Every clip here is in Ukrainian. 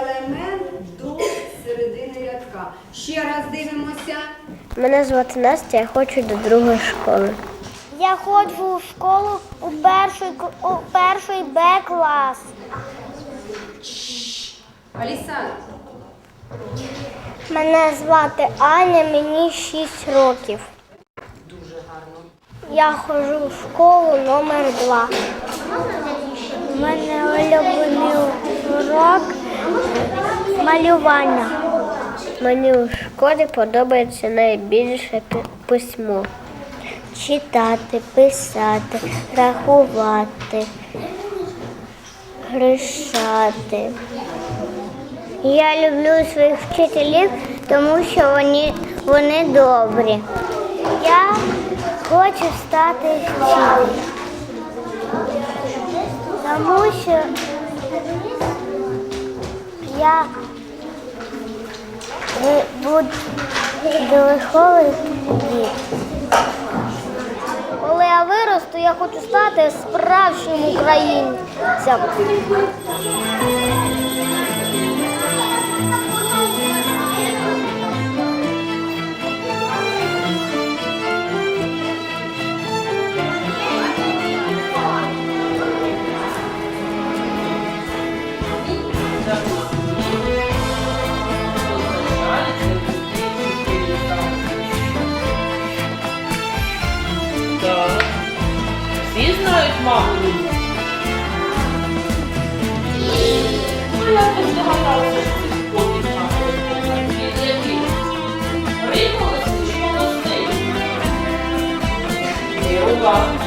елемент до середини рядка. Ще раз дивимося. Мене звати Настя, я хочу до другої школи. Я ходжу в школу у перший, у перший Б клас. Аліса. Мене звати Аня, мені 6 років. Дуже гарно. Я ходжу в школу номер 2 мене улюблена малювання. Мені у школі подобається найбільше письмо. Читати, писати, рахувати, гришати. Я люблю своїх вчителів, тому що вони, вони добрі. Я хочу стати вчителем, тому що я Коли я виросту, я хочу стати справжнім українцем. Знають? Ну, я тут здогадалася, що це котик мамою. Він який? Ринулися чи молодий? Ірова, я справді.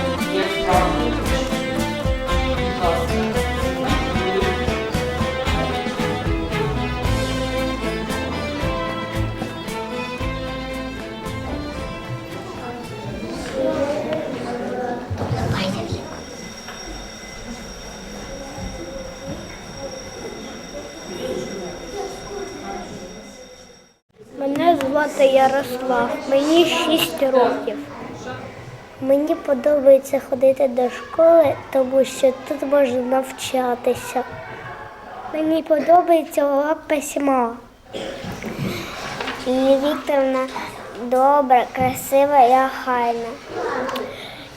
Звати мені 6 років. Мені подобається ходити до школи, тому що тут можна навчатися. Мені подобається урок письма. І Вікторовна добра, красива і охайна.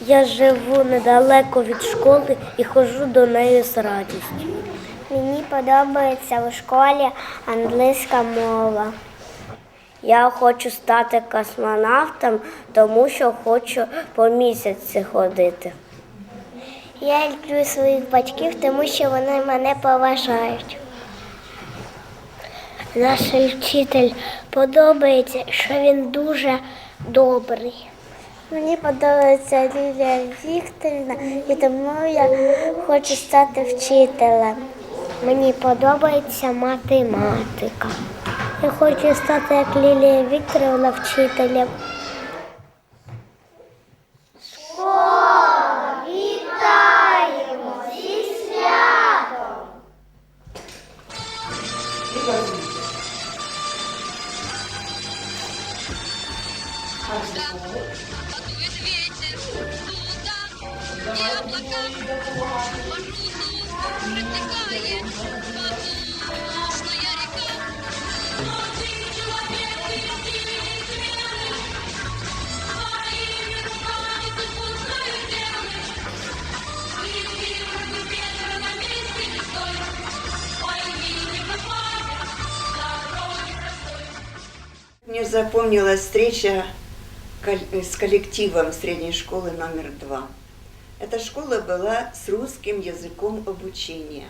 Я живу недалеко від школи і ходжу до неї з радістю. Мені подобається у школі англійська мова. Я хочу стати космонавтом, тому що хочу по місяці ходити. Я люблю своїх батьків, тому що вони мене поважають. Наш вчитель подобається, що він дуже добрий. Мені подобається Лілія Вікторівна, і тому я хочу стати вчителем. Мені подобається математика. Я хочу стати як Лілія Вікторівна вчителем. Запомнилась встреча с коллективом средней школы номер два. Эта школа была с русским языком обучения.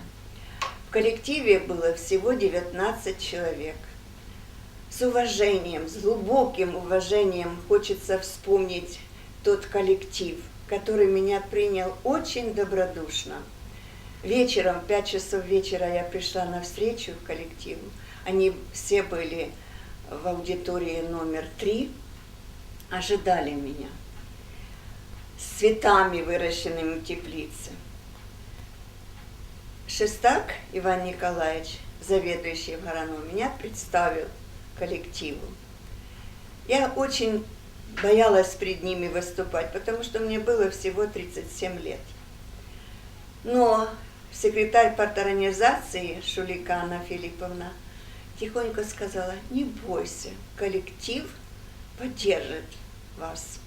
В коллективе было всего 19 человек. С уважением, с глубоким уважением хочется вспомнить тот коллектив, который меня принял очень добродушно. Вечером, в 5 часов вечера я пришла на встречу в коллективу. Они все были в аудитории номер три, ожидали меня с цветами, выращенными в теплице. Шестак Иван Николаевич, заведующий в Горану, меня представил коллективу. Я очень боялась перед ними выступать, потому что мне было всего 37 лет. Но секретарь парторганизации Шулика Анна Филипповна тихонько сказала, не бойся, коллектив поддержит вас.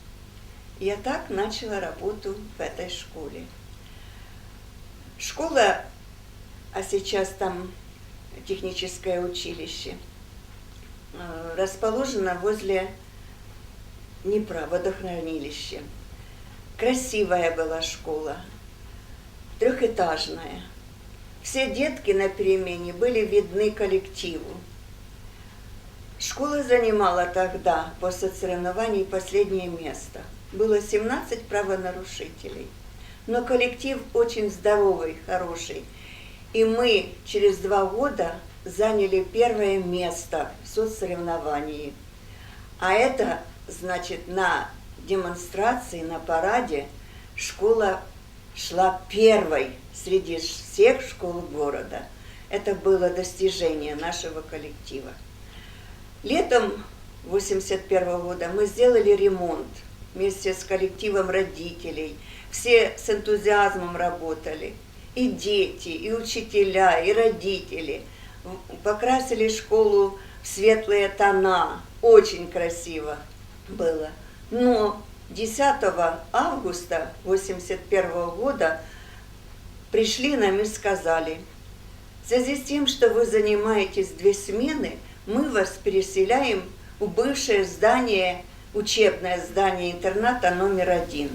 Я так начала работу в этой школе. Школа, а сейчас там техническое училище, э, расположена возле Днепра, водохранилище. Красивая была школа, трехэтажная. Все детки на перемене были видны коллективу. Школа занимала тогда после соревнований последнее место. Было 17 правонарушителей. Но коллектив очень здоровый, хороший. И мы через два года заняли первое место в соцсоревновании. А это значит на демонстрации, на параде школа шла первой среди всех школ города. Это было достижение нашего коллектива. Летом 81 года мы сделали ремонт вместе с коллективом родителей. Все с энтузиазмом работали. И дети, и учителя, и родители. Покрасили школу в светлые тона. Очень красиво было. Но 10 августа 81 года пришли нам и сказали, в связи с тем, что вы занимаетесь две смены, мы вас переселяем в бывшее здание, учебное здание интерната номер один.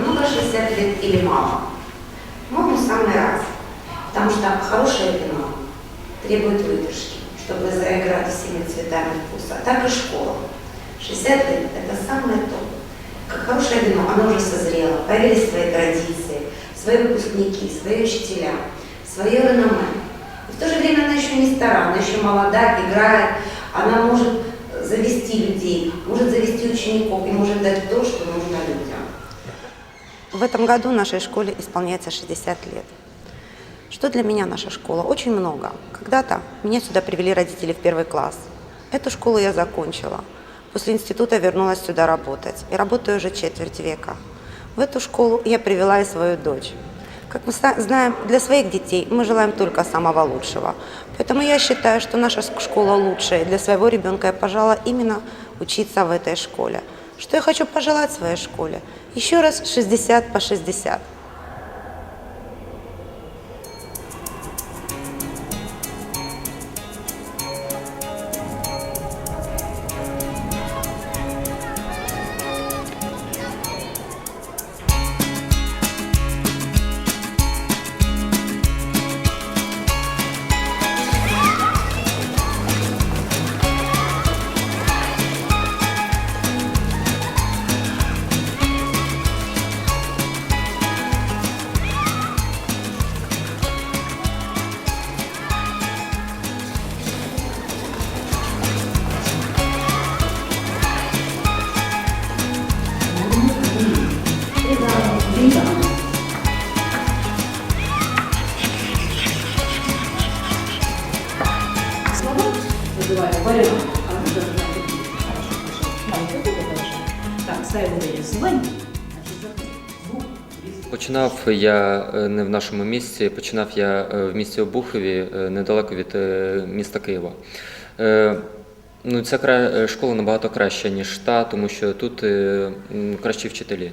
Много 60 лет или мало? В самый раз. Потому что хорошее вино требует выдержки, чтобы заиграть всеми цветами вкуса. А так и школа. 60 лет – это самое то. Как хорошее вино, оно уже созрело, появились свои традиции, свои выпускники, свои учителя, свое реноме. И в то же время она еще не стара, она еще молода, играет, она может завести людей, может завести учеников и может дать то, что нужно людям. В этом году нашей школе исполняется 60 лет. Что для меня наша школа? Очень много. Когда-то меня сюда привели родители в первый класс. Эту школу я закончила. После института вернулась сюда работать. И работаю уже четверть века. В эту школу я привела и свою дочь. Как мы знаем, для своих детей мы желаем только самого лучшего. Поэтому я считаю, что наша школа лучшая. Для своего ребенка я пожала именно учиться в этой школе. Что я хочу пожелать своей школе? Еще раз 60 по 60. Слова называем вариант. А мы должны найти. Хорошо, хорошо. Маленькая кукла хорошо. Так, ставим ударение звание. Значить, звук. різкий. Починав я е, не в нашому місті, починав я е, в місті Обухові, е, недалеко від е, міста Києва. Е, Ну, ця кра- е, школа набагато краща, ніж та, тому що тут е, м, кращі вчителі.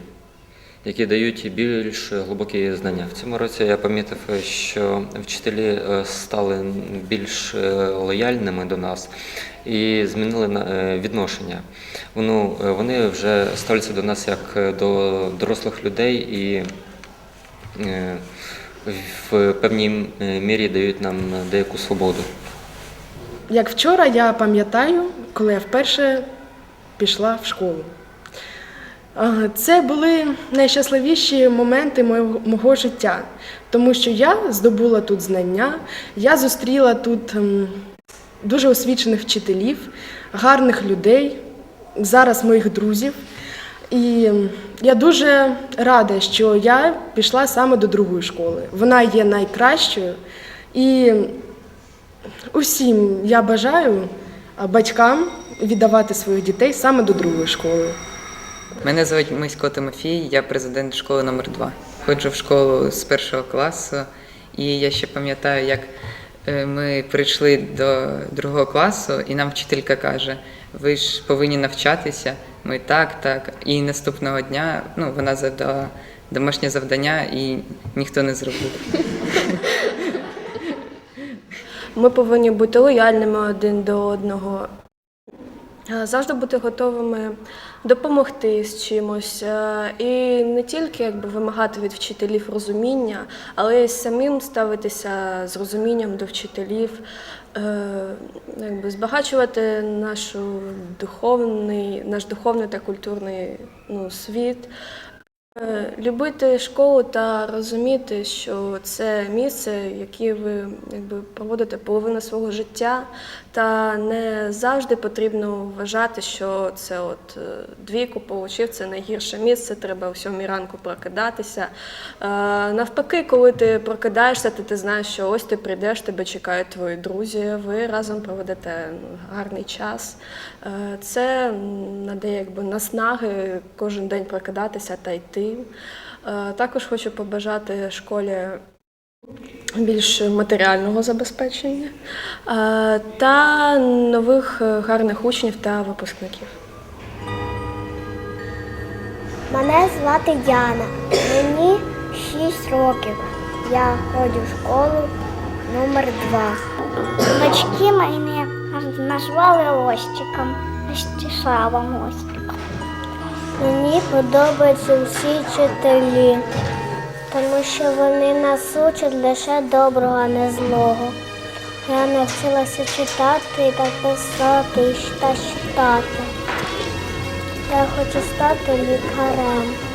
які дають більш глибокі знання. В цьому році я помітив, що вчителі е, стали більш е, лояльними до нас і змінили е, відношення. Ну, вони вже ставляться до нас як до дорослих людей і в певній мірі дають нам деяку свободу. Як вчора я пам'ятаю, коли я вперше пішла в школу. Це були найщасливіші моменти мого, життя, тому що я здобула тут знання, я зустріла тут ем, дуже освічених вчителів, гарних людей, зараз моїх друзів. І я дуже рада, що я пішла саме до другої школи. Вона є найкращою. І Усім я бажаю батькам віддавати своїх дітей саме до другої школи. Мене звуть Мисько Тимофій, я президент школи номер 2 Ходжу в школу з першого класу, і я ще пам'ятаю, як е, ми прийшли до другого класу, і нам вчителька каже: ви ж повинні навчатися. Ми так, так. І наступного дня ну, вона задала домашнє завдання, і ніхто не зробив. Ми повинні бути лояльними один до одного, завжди бути готовими допомогти з чимось. е, І не тільки якби, вимагати від вчителів розуміння, але й самим ставитися з розумінням до вчителів, е, якби, збагачувати нашу духовний, наш духовний та культурний ну, світ. Е, Любити школу та розуміти, що це місце, яке ви якби проводите половину свого життя, та не завжди потрібно вважати, що це от е, двійку получив, це найгірше місце, треба о сьомій ранку прокидатися. Е, Навпаки, коли ти прокидаєшся, ти, ти знаєш, що ось ти прийдеш, тебе чекають твої друзі, ви разом проведете ну, гарний час. Це надає якби наснаги кожен день прокидатися та йти. Е, Також хочу побажати школі більш матеріального забезпечення е, та нових е, гарних учнів та випускників. Мене звати Діана. Мені 6 років. Я ходжу в школу номер 2. Батьки мене назвали Остіком, Стішавом Остіком. Мені подобаються всі вчителі, тому що вони нас учать лише доброго, а не злого. Я навчилася читати та писати та читати. Я хочу стати лікарем.